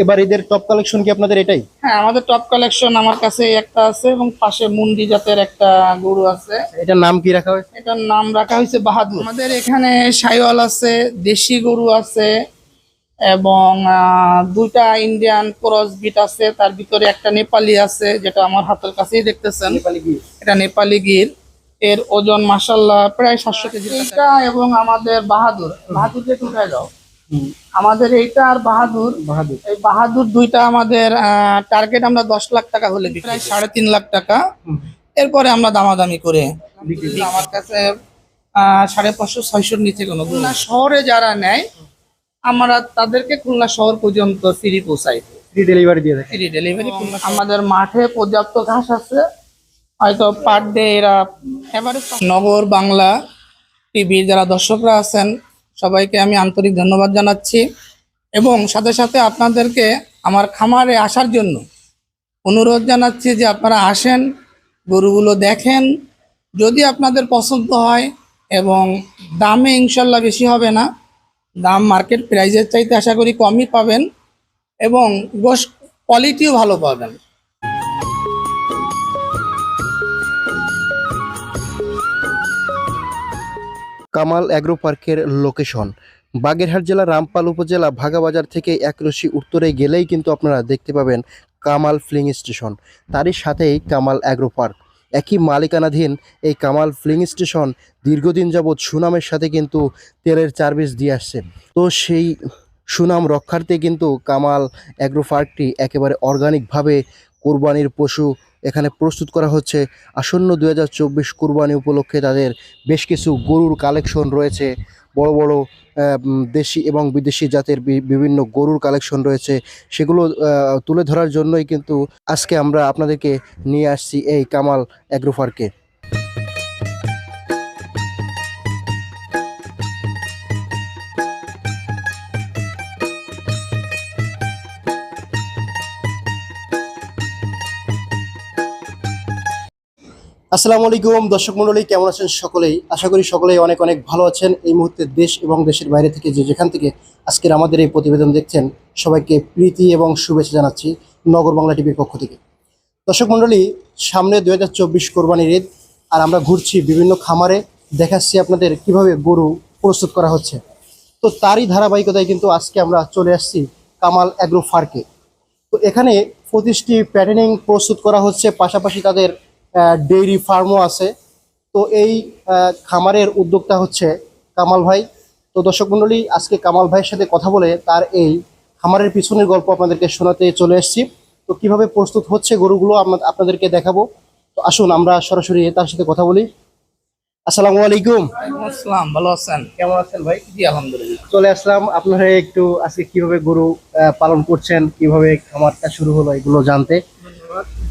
এবার ঈদের top collection কি আপনাদের এটাই? হ্যাঁ আমাদের টপ কালেকশন আমার কাছে একটা আছে এবং পাশে মুন্ডি জাতের একটা গরু আছে। এটার নাম কি রাখা হয়েছে? এটার নাম রাখা হয়েছে বাহাদুর। আমাদের এখানে সাইওয়াল আছে দেশি গরু আছে এবং আহ, দুইটা ইন্ডিয়ান ক্রস বিট আছে তার ভিতরে একটা নেপালি আছে যেটা আমার হাতের কাছেই দেখতেছেন। এটা নেপালি গির। এর ওজন মাসাল্লাহ প্রায় সাতশো কেজি। এটা এবং আমাদের বাহাদুর। বাহাদুর যে উঠায় দাও? আমাদের এইটা আর বাহাদুর। বাহাদুর। এই বাহাদুর দুইটা আমাদের টার্গেট আমরা দশ লাখ টাকা হলে প্রায় সাড়ে তিন লাখ টাকা। এরপরে আমরা দামাদামি করে আমার কাছে সাড়ে পাঁচশো ছয়শোর নিচে কোনো খুলনা শহরে যারা নেয় আমরা তাদেরকে খুলনা শহর পর্যন্ত ফ্রি পৌঁছাই ফ্রি ডেলিভারি দিয়ে থাকে। ফ্রি ডেলিভারি আমাদের মাঠে পর্যাপ্ত ঘাস আছে। হয়তো পার ডে এরা নগর বাংলা টিভির যারা দর্শকরা আছেন সবাইকে আমি আন্তরিক ধন্যবাদ জানাচ্ছি। এবং সাথে সাথে আপনাদেরকে আমার খামারে আসার জন্য অনুরোধ জানাচ্ছি যে আপনারা আসেন, গরুগুলো দেখেন। যদি আপনাদের পছন্দ হয়, এবং দামে ইনশাল্লাহ বেশি হবে না, দাম মার্কেট প্রাইজের চাইতে আশা করি কমই পাবেন এবং গোশ কোয়ালিটিও ভালো পাবেন। কামাল অ্যাগ্রো পার্কের লোকেশন। বাগেরহাট জেলা রামপাল উপজেলা ভাগাবাজার থেকে এক রশি উত্তরে গেলেই কিন্তু আপনারা দেখতে পাবেন কামাল ফ্লিং স্টেশন। তারই সাথেই কামাল অ্যাগ্রো পার্ক। একই মালিকানাধীন এই কামাল ফ্লিং স্টেশন দীর্ঘদিন যাবৎ সুনামের সাথে কিন্তু তেলের সার্ভিস দিয়ে আসছে। তো সেই সুনাম রক্ষার্থে কিন্তু কামাল অ্যাগ্রো পার্কটি একেবারে অর্গানিকভাবে কোরবানির পশু এখানে প্রস্তুত করা হচ্ছে। আসন্ন দু হাজার চব্বিশ কুরবানি উপলক্ষে তাদের বেশ কিছু গরুর কালেকশন রয়েছে। বড় বড় দেশি এবং বিদেশি জাতের বিভিন্ন গরুর কালেকশন রয়েছে। সেগুলো তুলে ধরার জন্যই কিন্তু আজকে আমরা আপনাদেরকে নিয়ে আসছি এই কামাল অ্যাগ্রো আসসালামু আলাইকুম, দর্শক মণ্ডলী, কেমন আছেন সকলেই? আশা করি সকলেই অনেক অনেক ভালো আছেন। এই মুহূর্তে দেশ এবং দেশের বাইরে থেকে যে যেখান থেকে আজকের আমাদের এই প্রতিবেদন দেখছেন, সবাইকে প্রীতি এবং শুভেচ্ছা জানাচ্ছি নগর বাংলা টিভির পক্ষ থেকে। দর্শক মণ্ডলী, সামনে দু হাজার চব্বিশ কোরবানির ঈদ, আর আমরা ঘুরছি বিভিন্ন খামারে, দেখাচ্ছি আপনাদের কীভাবে গরু প্রস্তুত করা হচ্ছে। তো তারই ধারাবাহিকতায় কিন্তু আজকে আমরা চলে আসছি কামাল অ্যাগ্রো ফার্কে। তো এখানে পঁচিশটি প্যাটার্নিং প্রস্তুত করা হচ্ছে, পাশাপাশি তাদের ডেইরি ফার্মও আছে। তো এই খামারের উদ্যোক্তা হচ্ছে কামাল ভাই। তো দর্শক মণ্ডলী আজকে কামাল ভাইয়ের সাথে কথা বলে তার এই খামারের পিছনের গল্প আপনাদেরকে শোনাতে চলে এসেছি। তো কীভাবে প্রস্তুত হচ্ছে গরুগুলো আপনাদেরকে দেখাবো। তো আসুন আমরা সরাসরি তার সাথে কথা বলি। আসসালামু আলাইকুম। আসসালাম ভালো আছেন? কেমন আছেন ভাই? জি আলহামদুলিল্লাহ। চলে আসলাম। আপনারা একটু আজকে কীভাবে গরু পালন করছেন কীভাবে খামারটা শুরু হলো এগুলো জানতে।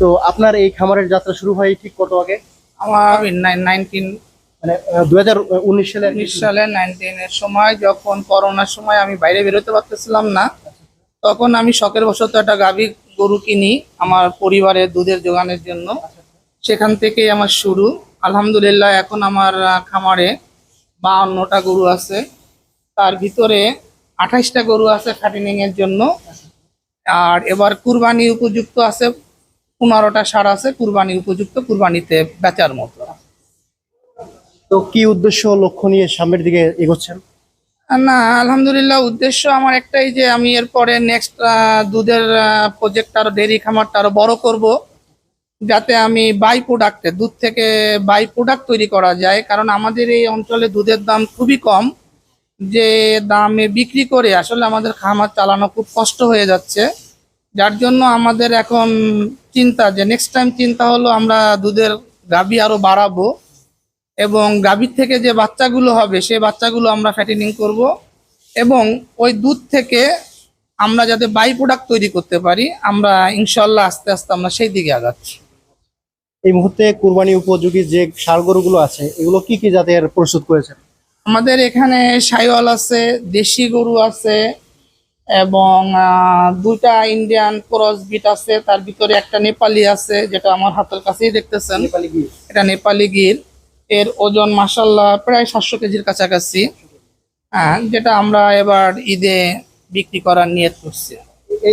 তো আপনার এই খামারের যাত্রা শুরু হয় ঠিক কত আগে? আমার নাইনটিন মানে দু হাজার উনিশ সালে উনিশ সালে নাইনটিনের সময় যখন করোনার সময় আমি বাইরে বেরোতে পারতেছিলাম না তখন আমি শখের বশত একটা গাভী গরু কিনি আমার পরিবারের দুধের যোগানের জন্য। সেখান থেকেই আমার শুরু। আলহামদুলিল্লাহ এখন আমার খামারে বাউন্নটা গরু আছে। তার ভিতরে আঠাইশটা গরু আছে ফ্যাটেনিং এর জন্য। আর এবার কুরবানি উপযুক্ত আছে পনেরোটা সার আছে কুরবানি উপযুক্ত কুরবানিতে বেচার মতো। তো কি উদ্দেশ্য লক্ষ্য নিয়ে সামনের দিকে এগোচ্ছেন? না আলহামদুলিল্লাহ উদ্দেশ্য আমার একটাই যে আমি এরপরে নেক্সট দুধের প্রজেক্ট আরও ডেরি খামারটা আরও বড় করব যাতে আমি বাই প্রোডাক্টে দুধ থেকে বাই প্রোডাক্ট তৈরি করা যায়। কারণ আমাদের এই অঞ্চলে দুধের দাম খুবই কম যে দামে বিক্রি করে আসলে আমাদের খামার চালানো খুব কষ্ট হয়ে যাচ্ছে। যার জন্য আমাদের এখন চিন্তা যে নেক্সট টাইম চিন্তা হলো আমরা দুধের গাবি আরও বাড়াবো এবং গাভীর থেকে যে বাচ্চাগুলো হবে সেই বাচ্চাগুলো আমরা ফ্যাটিনিং করব এবং ওই দুধ থেকে আমরা যাতে বাই প্রোডাক্ট তৈরি করতে পারি আমরা ইনশাল্লাহ আস্তে আস্তে আমরা সেই দিকে আগাচ্ছি। এই মুহূর্তে কুরবানি উপযোগী যে সার গরুগুলো আছে এগুলো কি কি জাতের প্রস্তুত করেছেন? আমাদের এখানে সাইওয়াল আছে দেশি গরু আছে এবং দুইটা ইন্ডিয়ান ক্রস বিট আছে তার ভিতরে একটা নেপালি আছে যেটা আমার হাতের কাছেই দেখতেছেন। এটা নেপালি গির। এর ওজন মাসাল্লাহ প্রায় সাতশো কেজির কাছাকাছি। হ্যাঁ যেটা আমরা এবার ঈদে বিক্রি করার নিয়ত করছি।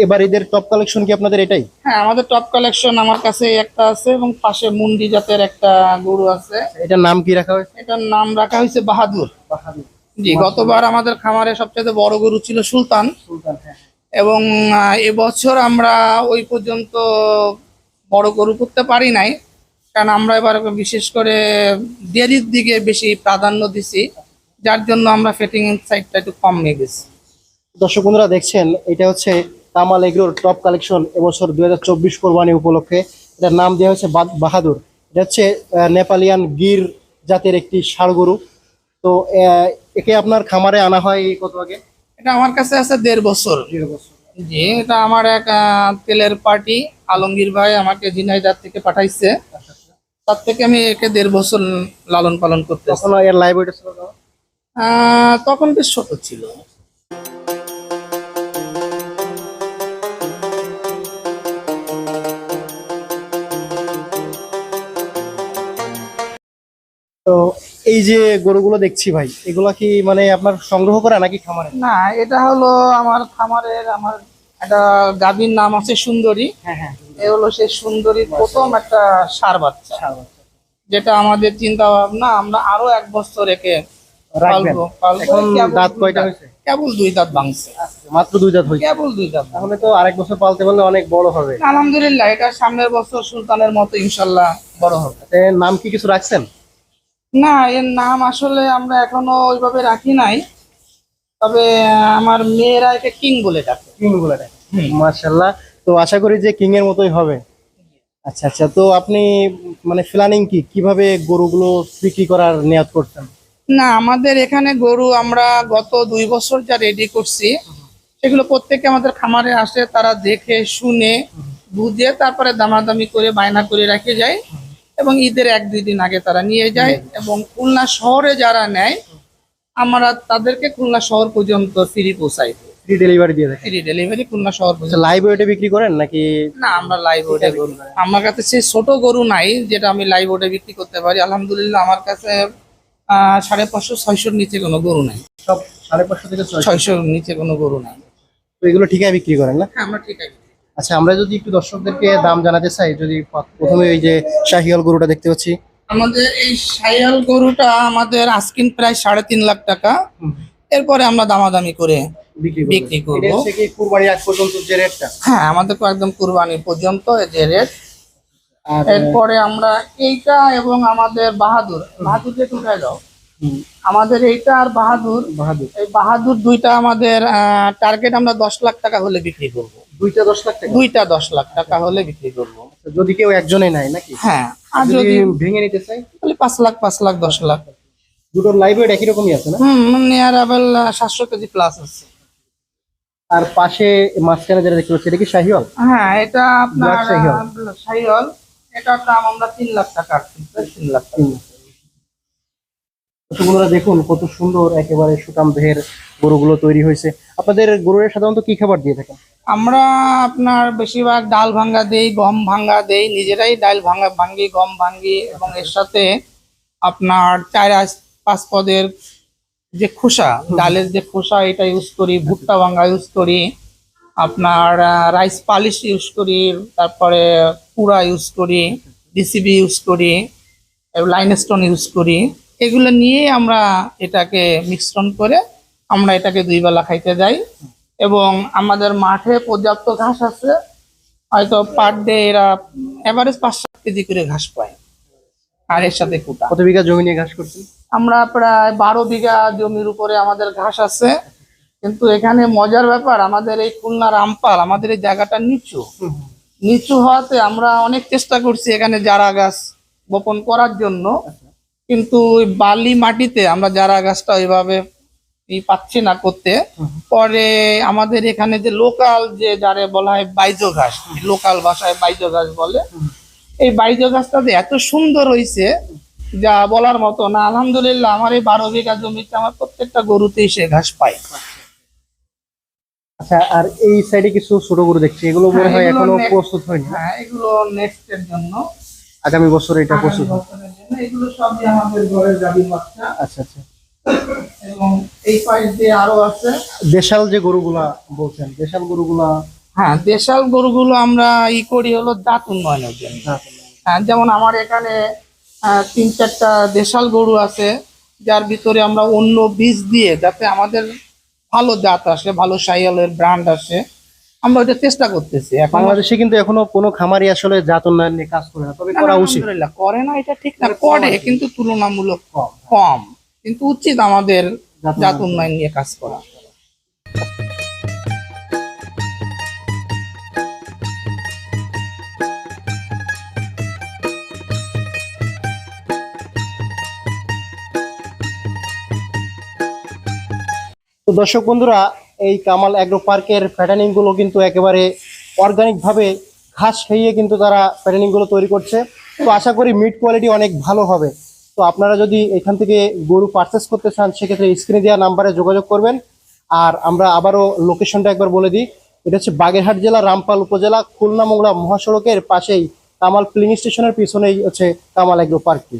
এবার ঈদের টপ কালেকশন কি আপনাদের এটাই? হ্যাঁ আমাদের টপ কালেকশন আমার কাছে একটা আছে এবং পাশে মুন্ডি জাতের একটা গরু আছে। এটার নাম কি রাখা হয়েছে? এটার নাম রাখা হয়েছে বাহাদুর। বাহাদুর। জি গতবার আমাদের খামারে সবচেয়ে বড় গরু ছিল সুলতান। সুলতান হ্যাঁ। এবং এবছর আমরা ওই পর্যন্ত বড় গরু করতে পারি নাই। কারণ আমরা এবার বিশেষ করে ডেয়ারির দিকে বেশি প্রাধান্য দিছি। যার জন্য আমরা ফিটিং সাইডটা একটু কম নিয়ে গেছি। দর্শক বন্ধুরা দেখছেন এটা হচ্ছে তামাল এগ্রোর টপ কালেকশন এবছর দুই হাজার চব্বিশ কোরবানি উপলক্ষে। এটার নাম দেওয়া হয়েছে বাহাদুর এটা হচ্ছে নেপালিয়ান গির জাতের একটি ষাড় গরু। তো একে আপনার খামারে আনা হয় কত আগে? এটা আমার কাছে আছে দেড় বছর। জি এটা আমার এক তেলের পার্টি আলমগীর ভাই আমাকে ঝিনাইদার থেকে পাঠাইছে। তার থেকে আমি একে দেড় বছর লালন পালন করতে তখন এর লাইভ ওয়েট ছিল তখন বেশ ছোট ছিল। তো এই যে গরুগুলো দেখছি ভাই এগুলা কি মানে আপনার সংগ্রহ করা নাকি খামারে? না এটা হলো আমার খামারের আমার একটা গাভীর নাম আছে সুন্দরী। হ্যাঁ হ্যাঁ। এ হলো সেই সুন্দরীর প্রথম একটা সার বাচ্চা। যেটা আমাদের চিন্তা ভাবনা আমরা আরও এক বছর একে পালবো পালবো। দাঁত কয়টা হয়েছে? কেবল দুই দাঁত ভাঙছে। মাত্র দুই দাঁত হয়েছে। কেবল দুই দাঁত। তাহলে তো আরেক বছর পালতে পারলে অনেক বড় হবে। আলহামদুলিল্লাহ এটা সামনের বছর সুলতানের মতো ইনশাল্লাহ বড় হবে। নাম কি কিছু রাখছেন? না এর নাম আসলে আমরা এখনও ওইভাবে রাখি নাই। তবে আমার মেয়েরা একে কিং বলে ডাকে। কিং বলে ডাকে। মার্শাল্লাহ তো আশা করি যে কিং এর মতোই হবে। আচ্ছা আচ্ছা। তো আপনি মানে প্ল্যানিং কি? কীভাবে গরুগুলো বিক্রি করার নিয়াত করতেন না আমাদের এখানে গরু আমরা গত দুই বছর যা রেডি করছি সেগুলো প্রত্যেকে আমাদের খামারে আসে তারা দেখে শুনে বুঝে তারপরে দামাদামি করে বায়না করে রেখে যায়। এবং ঈদের এক দুই দিন আগে তারা নিয়ে যায় এবং খুলনা শহরে যারা নেয় আমরা তাদেরকে খুলনা শহর পর্যন্ত ফ্রি পৌঁছাই ফ্রি ডেলিভারি দিয়ে ফ্রি ডেলিভারি খুলনা শহর আচ্ছা পর্যন্ত লাইভ ওয়েটে বিক্রি করেন নাকি না আমরা লাইভ আমার কাছে সেই ছোট গরু নাই যেটা আমি লাইভ বিক্রি করতে পারি। আলহামদুলিল্লাহ আমার কাছে সাড়ে পাঁচশো ছয়শোর নিচে কোনো গরু নাই। সব সাড়ে পাঁচশো থেকে ছয়শোর নিচে কোনো গরু নাই। তো এগুলো ঠিকায় বিক্রি করেন না? হ্যাঁ আমরা ঠিক আছে আচ্ছা আমরা যদি একটু দর্শকদেরকে দাম জানাতে চাই যদি প্রথমে এই যে শাহিয়াল গরুটা দেখতে পাচ্ছি। আমাদের এই সাইয়াল গরুটা আমাদের আজকিন প্রায় সাড়ে তিন লাখ টাকা। এরপরে আমরা দামাদামি করে বিক্রি করবেন। করব। এটা হচ্ছে কি কুরবানির আগ পর্যন্ত যে রেটটা? হ্যাঁ আমাদের তো একদম কুরবানি পর্যন্ত যে রেট। এরপরে আমরা এইটা এবং আমাদের বাহাদুর। বাহাদুর যে উঠাই দাও। আমাদের এইটা আর বাহাদুর বাহাদুর। এই বাহাদুর দুইটা আমাদের টার্গেট আমরা দশ লাখ টাকা হলে বিক্রি করব। দুইটা দশ লাখ টাকা? দুইটা দশ লাখ টাকা হলে বিক্রি করব। আচ্ছা, যদি কেউ একজনে নেয় নাকি? হ্যাঁ আর যদি ভেঙে নিতে চাই তাহলে পাঁচ লাখ পাঁচ লাখ দশ লাখ। দুটোর লাইভ ওয়েট একই রকমই আছে না? হুম নিয়ার আবার সাতশো কেজি প্লাস আছে। আর পাশে মাঝখানে যেটা দেখতে পাচ্ছি এটা কি শাহিওয়াল? হ্যাঁ এটা আপনার Sahiwal। এটার দাম আমরা তিন লাখ টাকা। তিন লাখ। বন্ধুরা দেখুন কত সুন্দর একেবারে সুতাম দেহের গরুগুলো তৈরি হয়েছে। আপনাদের গরুর সাধারণত কি খাবার দিয়ে থাকেন? আমরা আপনার বেশিরভাগ ডাল ভাঙ্গা দেই, গম ভাঙ্গা দেই, নিজেরাই ডাল ভাঙ্গা ভাঙ্গি, গম ভাঙ্গি এবং এর সাথে আপনার চার পাঁচ পদের যে খোসা, ডালের যে খোসা এটা ইউজ করি, ভুট্টা ভাঙ্গা ইউজ করি, আপনার রাইস পালিশ ইউজ করি, তারপরে পুরা ইউজ করি ডিসিবি ইউজ করি লাইন স্টোন ইউজ করি। এগুলো নিয়ে আমরা এটাকে মিশ্রণ করে আমরা এটাকে দুই বেলা খাইতে যাই। এবং আমাদের মাঠে পর্যাপ্ত ঘাস আছে। হয়তো পার ডে এরা এভারেজ পাঁচ সাত কেজি করে ঘাস পায়। আর এর সাথে কুটা। কত বিঘা জমি নিয়ে ঘাস করছেন? আমরা প্রায় বারো বিঘা জমির উপরে আমাদের ঘাস আছে। কিন্তু এখানে মজার ব্যাপার আমাদের এই খুলনা রামপাল আমাদের এই জায়গাটা নিচু। নিচু হওয়াতে আমরা অনেক চেষ্টা করছি এখানে জারা গাছ বপন করার জন্য। কিন্তু ওই বালি মাটিতে আমরা যারা গাছটা ওইভাবে পাচ্ছি না করতে পরে আমাদের এখানে যে লোকাল যে যারে বলা হয় বাইজ ঘাস লোকাল ভাষায় বাইজ ঘাস বলে এই বাইজ গাছটা যে এত সুন্দর হয়েছে যা বলার মতো না। আলহামদুলিল্লাহ আমার এই বারো বিঘা জমিতে আমার প্রত্যেকটা গরুতেই সে ঘাস পাই। আচ্ছা আর এই সাইডে কিছু ছোট গরু দেখছি। এগুলো মনে হ্যাঁ, হয় এখনও প্রস্তুত হয়নি। হ্যাঁ এগুলো নেক্সট এর জন্য। আগামী বছর এটা প্রস্তুত এগুলো সবই আমাদের ঘরের গাভীর বাচ্চা আচ্ছা আচ্ছা। এবং এই পাশ দিয়ে আরও আছে। দেশাল যে গরুগুলা বলছেন দেশাল গরুগুলা হ্যাঁ দেশাল গরুগুলো আমরা ই করি হলো দাঁত উন্নয়নের জন্য। হ্যাঁ যেমন আমার এখানে তিন চারটা দেশাল গরু আছে যার ভিতরে আমরা অন্য বীজ দিয়ে যাতে আমাদের ভালো জাত আসে ভালো সাইয়ালের ব্র্যান্ড আসে আমরা ওটা চেষ্টা করতেছি বাংলাদেশে কিন্তু এখনও কোনো খামারি আসলে জাত উন্নয়ন নিয়ে কাজ করে না তবে করা উচিত করে না এটা ঠিক না করে কিন্তু তুলনামূলক কম। কম কিন্তু উচিত আমাদের জাত। উন্নয়ন নিয়ে কাজ করা তো দর্শক বন্ধুরা এই কামাল অ্যাগ্রো পার্কের প্যাটার্নিংগুলো কিন্তু একেবারে অর্গানিকভাবে ঘাস খাইয়ে কিন্তু তারা প্যাটার্নিংগুলো তৈরি করছে। তো আশা করি মিট কোয়ালিটি অনেক ভালো হবে। তো আপনারা যদি এখান থেকে গরু পারচেস করতে চান, সেক্ষেত্রে স্ক্রিনে দেওয়া নাম্বারে যোগাযোগ করবেন। আর আমরা আবারও লোকেশনটা একবার বলে দিই। এটা হচ্ছে বাগেরহাট জেলা, রামপাল উপজেলা খুলনা মোংলা মহাসড়কের পাশেই কামাল প্লিং স্টেশনের পিছনেই হচ্ছে কামাল অ্যাগ্রো পার্কটি।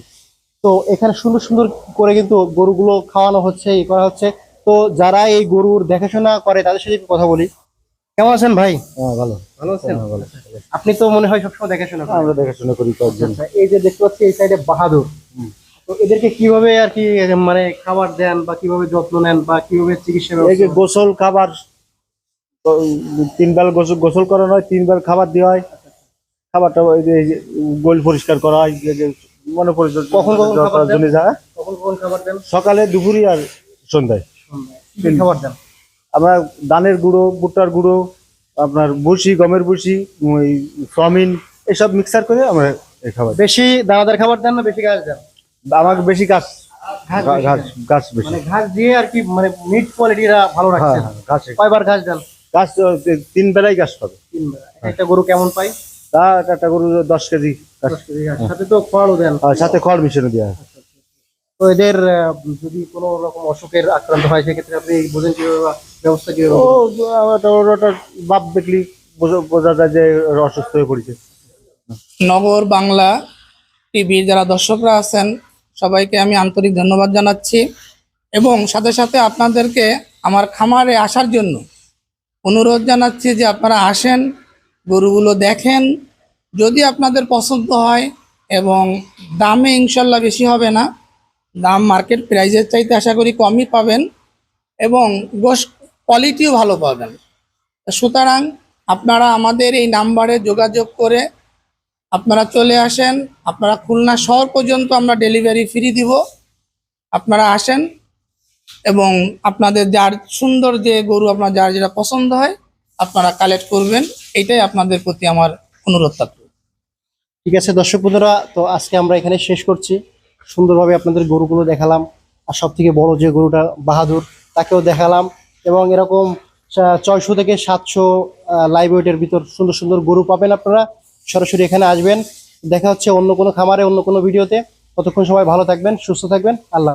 তো এখানে সুন্দর সুন্দর করে কিন্তু গরুগুলো খাওয়ানো হচ্ছে, ই করা হচ্ছে। তো যারা এই গরুর দেখাশোনা করে তাদের সাথে একটু কথা বলি। কেমন আছেন ভাই? হ্যাঁ ভালো। ভালো আছেন? হ্যাঁ, আপনি তো মনে হয় সবসময় দেখাশোনা আমরা দেখাশোনা করি কয়েকজন। আচ্ছা, এই যে দেখতে পাচ্ছি এই সাইডে বাহাদুর। তো এদেরকে কীভাবে আর কি মানে খাবার দেন বা কীভাবে যত্ন নেন বা কীভাবে চিকিৎসা এই যে গোসল খাবার তিনবার গোসল গোসল করানো হয় তিনবার খাবার দেওয়া হয়। খাবারটা এই যে গোল পরিষ্কার করা হয় মনে পরিষ্কার কখন কখন খাবার দেন? জন্য যা কখন কখন খাবার দেন? সকালে দুপুরে আর সন্ধ্যায়। খাবার দেন? আমরা ধানের গুঁড়ো ভুট্টার গুঁড়ো আপনার ভুসি গমের ভুসি ওই চাউমিন এসব মিক্সার করে আমরা এই খাবার। বেশি দানাদার খাবার দেন না বেশি ঘাস দেন? আমাকে বেশি গাছ ঘাস ঘাস বেশি। মানে ঘাস দিয়ে আর কি মানে মিট কোয়ালিটিটা ভালো হ্যাঁ হ্যাঁ, ঘাস। কয়বার ঘাস দেন? তিন বেলায় গাছ পাবে। তিনবার একটা গরু কেমন পাই তা একটা গরু দশ কেজি দশ কেজি সাথে তো খড়ও দেন। সাথে খড় মিশানো দেওয়া হয়। তো এদের যদি কোনো রকম অসুখের আক্রান্ত হয় সেক্ষেত্রে আপনি বোঝেন কীভাবে বা ব্যবস্থা কীভাবে ও ওটা ওটা বাপ দেখলি বোঝা- বোঝা যায় যে অসুস্থ হয়ে পড়েছে। নগর বাংলা টিভির যারা দর্শকরা আছেন সবাইকে আমি আন্তরিক ধন্যবাদ জানাচ্ছি। এবং সাথে সাথে আপনাদেরকে আমার খামারে আসার জন্য অনুরোধ জানাচ্ছি যে আপনারা আসেন গরুগুলো দেখেন। যদি আপনাদের পছন্দ হয় এবং দামে ইনশাল্লাহ বেশি হবে না দাম মার্কেট প্রাইসের চাইতে আশা করি কমই পাবেন এবং গোশ কোয়ালিটিও ভালো পাবেন। সুতরাং আপনারা আমাদের এই নাম্বারে যোগাযোগ করে আপনারা চলে আসেন, আপনারা খুলনা শহর পর্যন্ত আমরা ডেলিভারি ফ্রি দিব। আপনারা আসেন এবং আপনাদের যার সুন্দর যে গরু আপনার যার যেটা পছন্দ হয়, আপনারা কালেক্ট করবেন। এটাই আপনাদের প্রতি আমার অনুরোধ থাকবে ঠিক আছে দর্শক বন্ধুরা, তো আজকে আমরা এখানে শেষ করছি। সুন্দরভাবে আপনাদের গরুগুলো দেখালাম। আর সব থেকে বড় যে গরুটা, বাহাদুর, তাকেও দেখালাম। এবং এরকম ছয়শো থেকে সাতশো লাইভ ওয়েটের ভিতর সুন্দর সুন্দর গরু পাবেন আপনারা। সরাসরি এখানে আসবেন। দেখা হচ্ছে অন্য কোনো খামারে, অন্য কোনো ভিডিওতে। ততক্ষণ সবাই ভালো থাকবেন, সুস্থ থাকবেন। আল্লাহ